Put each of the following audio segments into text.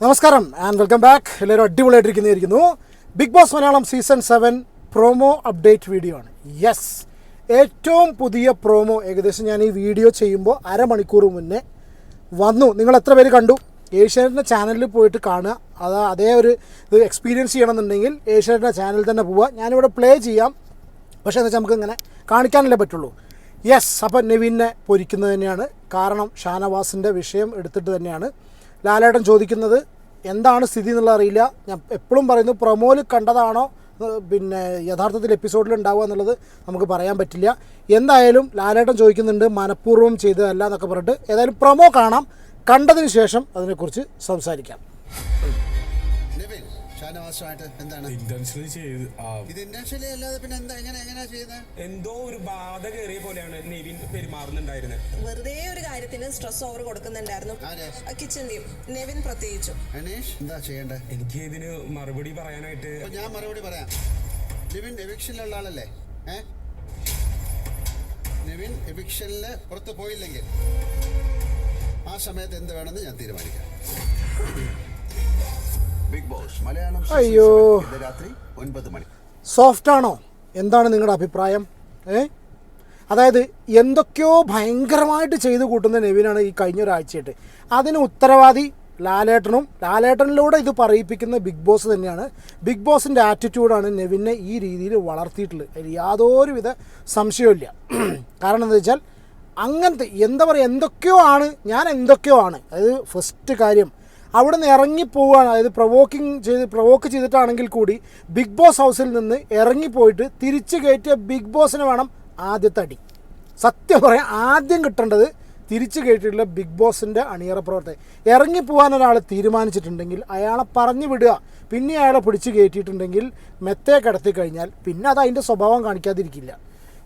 നമസ്കാരം and welcome back എല്ലാവരും അടിപൊളിയായിട്ടിരിക്കുന്നതായിരിക്കുന്നു. Big boss Malayalam season seven promo update video ആണ്. Yes ഏറ്റവും പുതിയ പ്രോമോ ഏകദേശം ഞാൻ ഈ വീഡിയോ ചെയ്യുമ്പോൾ അരമണിക്കൂർ മുന്നേ വന്നു. നിങ്ങൾ എത്ര പേര് കണ്ടു? ഏഷ്യാനെറ്റിന്റെ ചാനലിൽ പോയിട്ട് കാണുക. അത് അതേ ഒരു ഇത് എക്സ്പീരിയൻസ് ചെയ്യണമെന്നുണ്ടെങ്കിൽ ഏഷ്യാനെറ്റിന്റെ ചാനലിൽ തന്നെ പോവുക. ഞാനിവിടെ പ്ലേ ചെയ്യാം. പക്ഷേ എന്താ വെച്ചാൽ നമുക്കിങ്ങനെ കാണിക്കാനല്ലേ പറ്റുള്ളൂ. യെസ് അപ്പം നവീനെ പൊരിക്കുന്നത് തന്നെയാണ്. കാരണം ഷാനവാസിന്റെ വിഷയം എടുത്തിട്ട് തന്നെയാണ്. ലാലേട്ടൻ ചോദിക്കുന്നത് എന്താണ് സ്ഥിതി എന്നുള്ളത് അറിയില്ല. ഞാൻ എപ്പോഴും പറയുന്നു പ്രൊമോയിൽ കണ്ടതാണോ പിന്നെ യഥാർത്ഥത്തിൽ എപ്പിസോഡിൽ ഉണ്ടാവുക എന്നുള്ളത് നമുക്ക് പറയാൻ പറ്റില്ല. എന്തായാലും ലാലേട്ടൻ ചോദിക്കുന്നുണ്ട് മനഃപൂർവം ചെയ്തതല്ല എന്നൊക്കെ പറഞ്ഞിട്ട്. ഏതായാലും പ്രൊമോ കാണാം. കണ്ടതിന് ശേഷം അതിനെക്കുറിച്ച് സംസാരിക്കാം. ഷാനവാസുമായിട്ട് എന്താണ്? ഇന്റൻഷനലി ചെയ്ത് ആ, ഇത് ഇന്റൻഷ്യലി അല്ലാതെ പിന്നെ എന്താ എങ്ങനെ എങ്ങനെയാ ചെയ്യുന്നത് എന്തോ ഒരു ബാധ കയറിയ പോലെയാണ് നെവിൻ പെരുമാറുന്നുണ്ടായിരുന്നത് വെറുതെ ഒരു കാര്യത്തിന് സ്ട്രെസ് ഓവർ കൊടുക്കുന്നുണ്ടായിരുന്നു. ആര്? കിച്ചൺ ടീം നെവിൻ പ്രത്യേകിച്ചും. അനീഷ് എന്താ ചെയ്യേണ്ടത് എനിക്ക് ഇതിന് മറുപടി പറയാനായിട്ട് അപ്പൊ ഞാൻ മറുപടി പറയാം. നിവിൻ എവിക്ഷനിലുള്ള ആളല്ലേ? ഏ? നിവിൻ എവിക്ഷനിൽ പുറത്ത് പോയില്ലെങ്കിൽ ആ സമയത്ത് എന്ത് വേണമെന്ന് ഞാൻ തീരുമാനിക്കാം. അയ്യോ. സോഫ്റ്റ് ആണോ? എന്താണ് നിങ്ങളുടെ അഭിപ്രായം? ഏ? അതായത് എന്തൊക്കെയോ ഭയങ്കരമായിട്ട് ചെയ്തു കൂട്ടുന്ന നെവിനാണ് ഈ കഴിഞ്ഞ ഒരാഴ്ചയായിട്ട്. അതിന് ഉത്തരവാദി ലാലേട്ടനും ലാലേട്ടനിലൂടെ ഇത് പറയിപ്പിക്കുന്ന ബിഗ് ബോസ് തന്നെയാണ്. ബിഗ് ബോസിന്റെ ആറ്റിറ്റ്യൂഡാണ് നെവിനെ ഈ രീതിയിൽ വളർത്തിയിട്ടുള്ളത്. അതിൽ യാതൊരുവിധ സംശയമില്ല കാരണം എന്താ വെച്ചാൽ അങ്ങനത്തെ എന്താ പറയുക എന്തൊക്കെയോ ആണ് ഞാൻ എന്തൊക്കെയോ ആണ്. അതായത് ഫസ്റ്റ് കാര്യം അവിടെ നിന്ന് ഇറങ്ങിപ്പോവുകയാണ് അതായത് പ്രൊവോക്കിംഗ് ചെയ്ത് പ്രൊവോക്ക് ചെയ്തിട്ടാണെങ്കിൽ കൂടി ബിഗ് ബോസ് ഹൗസിൽ നിന്ന് ഇറങ്ങിപ്പോയിട്ട് തിരിച്ചു കയറ്റിയ ബിഗ് ബോസിന് വേണം ആദ്യത്തെ അടി. സത്യം പറയാം ആദ്യം കിട്ടേണ്ടത് തിരിച്ചു കയറ്റിയിട്ടുള്ള ബിഗ് ബോസിന്റെ അണിയറ പ്രവർത്തകർ ഇറങ്ങിപ്പോവാൻ ഒരാൾ തീരുമാനിച്ചിട്ടുണ്ടെങ്കിൽ അയാളെ പറഞ്ഞു വിടുക. പിന്നെ അയാളെ പിടിച്ച് കയറ്റിയിട്ടുണ്ടെങ്കിൽ മെത്തേ കിടത്തി കഴിഞ്ഞാൽ പിന്നെ അത് അതിന്റെ സ്വഭാവം കാണിക്കാതിരിക്കില്ല.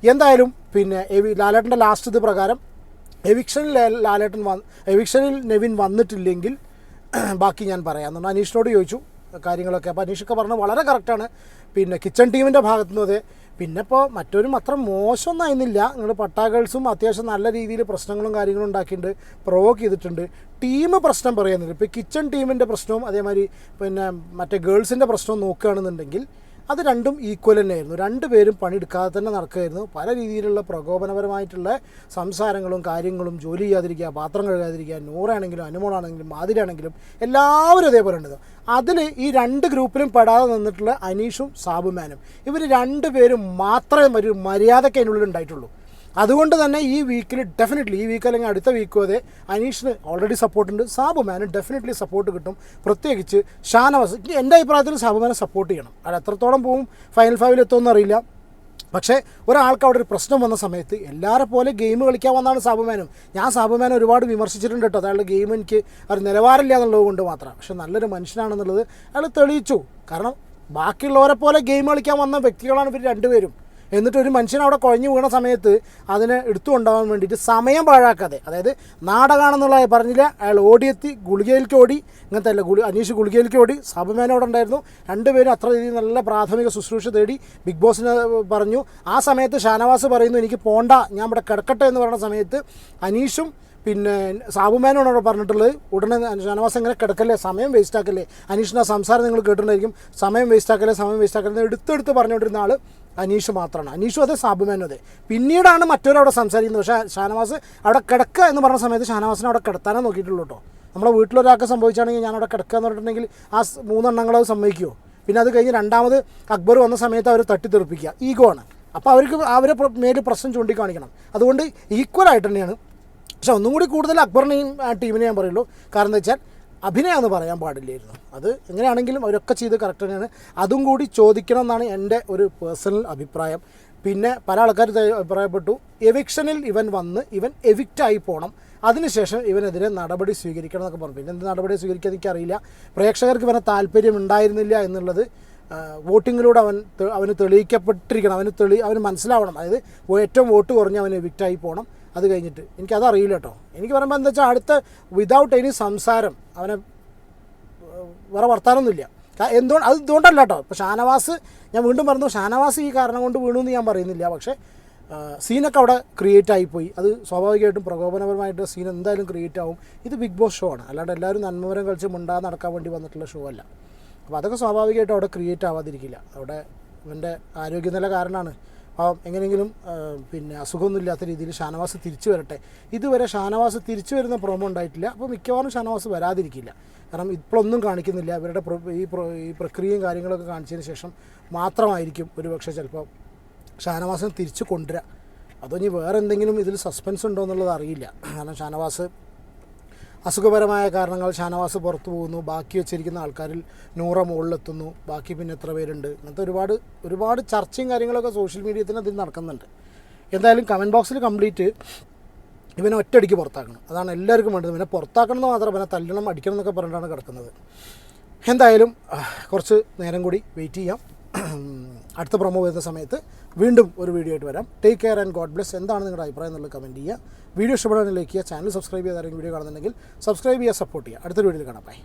എന്തായാലും പിന്നെ എവി ലാലേട്ടന്റെ ലാസ്റ്റ് ഇത് പ്രകാരം എവിക്ഷനിൽ ലാലേട്ടൻ വന്ന് എവിക്ഷനിൽ നെവിൻ വന്നിട്ടില്ലെങ്കിൽ ബാക്കി ഞാൻ പറയാം. എന്നുണ്ട് അനീഷിനോട് ചോദിച്ചു കാര്യങ്ങളൊക്കെ. അപ്പോൾ അനീഷൊക്കെ പറഞ്ഞത് വളരെ കറക്റ്റാണ്. പിന്നെ കിച്ചൺ ടീമിന്റെ ഭാഗത്തു നിന്ന് അതെ. പിന്നെ ഇപ്പോൾ മറ്റൊരും അത്ര മോശമൊന്നും ആയിരുന്നില്ല. നിങ്ങൾ പട്ടാഗേൾസും അത്യാവശ്യം നല്ല രീതിയിൽ പ്രശ്നങ്ങളും കാര്യങ്ങളും ഉണ്ടാക്കിയിട്ടുണ്ട്. പ്രൊവോക്ക് ചെയ്തിട്ടുണ്ട്. ടീം പ്രശ്നം പറയുന്നില്ല ഇപ്പോൾ കിച്ചൺ ടീമിന്റെ പ്രശ്നവും അതേമാതിരി പിന്നെ മറ്റേ ഗേൾസിന്റെ പ്രശ്നവും നോക്കുകയാണെന്നുണ്ടെങ്കിൽ അത് രണ്ടും ഈക്വൽ തന്നെയായിരുന്നു. രണ്ടുപേരും പണിയെടുക്കാതെ തന്നെ നടക്കുമായിരുന്നു പല രീതിയിലുള്ള പ്രകോപനപരമായിട്ടുള്ള സംസാരങ്ങളും കാര്യങ്ങളും ജോലി ചെയ്യാതിരിക്കുക പാത്രം കഴുകാതിരിക്കുക നൂറാണെങ്കിലും അനുമോളാണെങ്കിലും മാതിരിയാണെങ്കിലും എല്ലാവരും അതേപോലെ ഉണ്ട് അതിൽ ഈ രണ്ട് ഗ്രൂപ്പിലും പെടാതെ നിന്നിട്ടുള്ള അനീഷും സാബുമാനും. ഇവർ രണ്ടുപേരും മാത്രമേ ഒരു മര്യാദയ്ക്ക് അതിനുള്ളിൽ ഉണ്ടായിട്ടുള്ളൂ. അതുകൊണ്ട് തന്നെ ഈ വീക്കിൽ ഡെഫിനറ്റ്ലി ഈ വീക്ക് അല്ലെങ്കിൽ അടുത്ത വീക്ക് അതെ അനീഷിന് ഓൾറെഡി സപ്പോർട്ടുണ്ട് സാബുമാന് ഡെഫിനറ്റ്ലി സപ്പോർട്ട് കിട്ടും. പ്രത്യേകിച്ച് ഷാനവാസ് എന്റെ അഭിപ്രായത്തിൽ സാബുമാനെ സപ്പോർട്ട് ചെയ്യണം. അത് എത്രത്തോളം പോവും. ഫൈനൽ ഫൈവിൽ എത്തുമെന്ന് അറിയില്ല. പക്ഷേ ഒരാൾക്ക് അവിടെ ഒരു പ്രശ്നം വന്ന സമയത്ത് എല്ലാവരെ പോലെ ഗെയിം കളിക്കാൻ വന്നാണ് സാബുമാനും ഞാൻ സാബുമാനെ ഒരുപാട് വിമർശിച്ചിട്ടുണ്ട് കേട്ടോ. അയാളുടെ ഗെയിം എനിക്ക് ഒരു നിലവാരമില്ല എന്നുള്ളത് കൊണ്ട് മാത്രം. പക്ഷെ നല്ലൊരു മനുഷ്യനാണെന്നുള്ളത് അയാൾ തെളിയിച്ചു. കാരണം ബാക്കിയുള്ളവരെ പോലെ ഗെയിം കളിക്കാൻ വന്ന വ്യക്തികളാണ് ഇവർ രണ്ടുപേരും. എന്നിട്ട് ഒരു മനുഷ്യൻ അവിടെ കുഴഞ്ഞു വീണ സമയത്ത് അതിനെ എടുത്തു കൊണ്ടുപോകാൻ വേണ്ടിയിട്ട് സമയം പാഴാക്കാതെ അതായത് നാടകമാണെന്നുള്ള പറഞ്ഞില്ല അയാൾ ഓടിയെത്തി ഗുളികയിലേക്ക് ഓടി ഇങ്ങനത്തെ അല്ല ഗുളി അനീഷ് ഗുളികയിലേക്ക് ഓടി സബമേന അവിടെ ഉണ്ടായിരുന്നു രണ്ടുപേരും അത്ര രീതിയിൽ നല്ല പ്രാഥമിക ശുശ്രൂഷ തേടി ബിഗ് ബോസിന് പറഞ്ഞു ആ സമയത്ത് ഷാനവാസ് പറയുന്നു എനിക്ക് പോണ്ട ഞാൻ ഇവിടെ കിടക്കട്ടെ എന്ന് പറയുന്ന സമയത്ത് അനീഷും പിന്നെ സാബുമാനോട് അവിടെ പറഞ്ഞിട്ടുള്ളത് ഉടനെ ഷാനവാസ് ഇങ്ങനെ കിടക്കല്ലേ സമയം വേസ്റ്റ് ആക്കല്ലേ അനീഷിന്റെ സംസാരം നിങ്ങൾ കേട്ടിട്ടുണ്ടായിരിക്കും സമയം വേസ്റ്റ് ആക്കല്ലേ സമയം വേസ്റ്റ് ആക്കല്ലേ എടുത്തെടുത്ത് പറഞ്ഞുകൊണ്ടിരുന്ന ആൾ അനീഷ് മാത്രമാണ്. അനീഷും അതെ സാബുമാനും അതെ. പിന്നീടാണ് മറ്റൊരവിടെ സംസാരിക്കുന്നത്. പക്ഷേ ഷാനവാസ് അവിടെ കിടക്കുക എന്ന് പറഞ്ഞ സമയത്ത് ഷാനവാസിനെ അവിടെ കിടത്താനേ നോക്കിയിട്ടുള്ളൂ കേട്ടോ. നമ്മളെ വീട്ടിലൊരാൾക്ക് സംഭവിച്ചാണെങ്കിൽ ഞാൻ അവിടെ കിടക്കുക എന്ന് പറഞ്ഞിട്ടുണ്ടെങ്കിൽ ആ മൂന്നെണ്ണങ്ങളത് സമ്മതിക്കുമോ പിന്നെ അത് കഴിഞ്ഞ് രണ്ടാമത് അക്ബർ വന്ന സമയത്ത് അവർ തട്ടിത്തെറിപ്പിക്കുക. ഈഗോ ആണ്. അപ്പോൾ അവർക്ക് അവരെ മേൽ പ്രശ്നം ചൂണ്ടിക്കാണിക്കണം. അതുകൊണ്ട് ഈക്വൽ ആയിട്ട് തന്നെയാണ്. പക്ഷെ ഒന്നും കൂടി കൂടുതൽ അക്ബറിനെയും ആ ടീമിനെ ഞാൻ പറയുള്ളൂ. കാരണം എന്താ വെച്ചാൽ അഭിനയം എന്ന് പറയാൻ പാടില്ലായിരുന്നു അത് എങ്ങനെയാണെങ്കിലും അവരൊക്കെ ചെയ്ത് കറക്റ്റ് തന്നെയാണ് അതും കൂടി ചോദിക്കണം എന്നാണ് എന്റെ ഒരു പേഴ്സണൽ അഭിപ്രായം. പിന്നെ പല ആൾക്കാർ അഭിപ്രായപ്പെട്ടു. എവിക്ഷനിൽ ഇവൻ വന്ന് ഇവൻ എവിക്റ്റായി പോകണം അതിനുശേഷം ഇവനെതിരെ നടപടി സ്വീകരിക്കണം എന്നൊക്കെ പറഞ്ഞു. പിന്നെ എന്ത് നടപടി സ്വീകരിക്കാൻ എനിക്കറിയില്ല. പ്രേക്ഷകർക്ക് ഇവനെ താല്പര്യം ഉണ്ടായിരുന്നില്ല എന്നുള്ളത് വോട്ടിങ്ങിലൂടെ അവൻ അവന് തെളിയിക്കപ്പെട്ടിരിക്കണം. അവന് തെളി അവന് മനസ്സിലാവണം. അതായത് ഏറ്റവും വോട്ട് കുറഞ്ഞ് അവന് എവിക്റ്റായി പോകണം അത് കഴിഞ്ഞിട്ട്. എനിക്കതറിയില്ല കേട്ടോ. എനിക്ക് പറയുമ്പോൾ എന്താ വെച്ചാൽ അടുത്ത വിതൗട്ട് എനി സംസാരം അവനെ വേറെ വർത്താനമൊന്നുമില്ല എന്തുകൊണ്ട് അത് ഇതുകൊണ്ടല്ല കേട്ടോ. ഇപ്പോൾ ഷാനവാസ് ഞാൻ വീണ്ടും പറഞ്ഞു ഷാനവാസ് ഈ കാരണം കൊണ്ട് വീണു എന്ന് ഞാൻ പറയുന്നില്ല. പക്ഷേ സീനൊക്കെ അവിടെ ക്രിയേറ്റ് ആയിപ്പോയി. അത് സ്വാഭാവികമായിട്ടും പ്രകോപനപരമായിട്ട് സീൻ എന്തായാലും ക്രിയേറ്റ് ആവും. ഇത് ബിഗ് ബോസ് ഷോ ആണ്. അല്ലാണ്ട് എല്ലാവരും നന്മമരം കളിച്ച് മുണ്ടാതെ നടക്കാൻ വേണ്ടി വന്നിട്ടുള്ള ഷോ അല്ല. അപ്പോൾ അതൊക്കെ സ്വാഭാവികമായിട്ടും അവിടെ ക്രിയേറ്റ് ആവാതിരിക്കില്ല. അവിടെ ഇവന്റെ ആരോഗ്യനില കാരണമാണ് എങ്ങനെയെങ്കിലും പിന്നെ അസുഖമൊന്നുമില്ലാത്ത രീതിയിൽ ഷാനവാസ് തിരിച്ചു വരട്ടെ. ഇതുവരെ ഷാനവാസ് തിരിച്ചു വരുന്ന പ്രോമോ ഉണ്ടായിട്ടില്ല. അപ്പോൾ മിക്കവാറും ഷാനവാസ് വരാതിരിക്കില്ല. കാരണം ഇപ്പോഴൊന്നും കാണിക്കുന്നില്ല. ഇവരുടെ ഈ ഈ പ്രക്രിയയും കാര്യങ്ങളൊക്കെ കാണിച്ചതിന് ശേഷം മാത്രമായിരിക്കും ഒരുപക്ഷെ ചിലപ്പോൾ ഷാനവാസിനെ തിരിച്ചു കൊണ്ടുവരിക അതോ ഇനി വേറെ എന്തെങ്കിലും ഇതിൽ സസ്പെൻസ് ഉണ്ടോ എന്നുള്ളത് അറിയില്ല. കാരണം ഷാനവാസ് അസുഖപരമായ കാരണങ്ങൾ ഷാനവാസ് പുറത്തു പോകുന്നു. ബാക്കി വെച്ചിരിക്കുന്ന ആൾക്കാരിൽ നൂറ മുകളിലെത്തുന്നു. ബാക്കി പിന്നെ എത്ര പേരുണ്ട്? അങ്ങനത്തെ ഒരുപാട് ഒരുപാട് ചർച്ചയും കാര്യങ്ങളൊക്കെ സോഷ്യൽ മീഡിയയിൽ തന്നെ അതിൽ നടക്കുന്നുണ്ട്. എന്തായാലും കമന്റ് ബോക്സിൽ കംപ്ലീറ്റ് ഇവനെ ഒറ്റയടിക്ക് പുറത്താക്കണം. അതാണ് എല്ലാവർക്കും വേണ്ടത്. ഇവനെ പുറത്താക്കണം എന്ന് മാത്രം ഇവനെ തല്ലണം അടിക്കണം എന്നൊക്കെ പറഞ്ഞിട്ടാണ് കിടക്കുന്നത്. എന്തായാലും കുറച്ച് നേരം കൂടി വെയിറ്റ് ചെയ്യാം. അടുത്ത പ്രൊമോ വരുന്ന സമയത്ത് വീണ്ടും ഒരു വീഡിയോ ആയിട്ട് വരാം. Take care and god bless എന്താണ് നിങ്ങളുടെ അഭിപ്രായം എന്നുള്ളത് കമന്റ് ചെയ്യുക. വീഡിയോ ഇഷ്ടപ്പെടാൻ ലൈക്ക് ചെയ്യുക. ചാനൽ സബ്സ്ക്രൈബ് ചെയ്യാതെ വീഡിയോ കാണുന്നുണ്ടെങ്കിൽ സബ്സ്ക്രൈബ് ചെയ്യുക സപ്പോർട്ട് ചെയ്യുക. അടുത്തൊരു വീഡിയോയിൽ കാണാം. ബൈ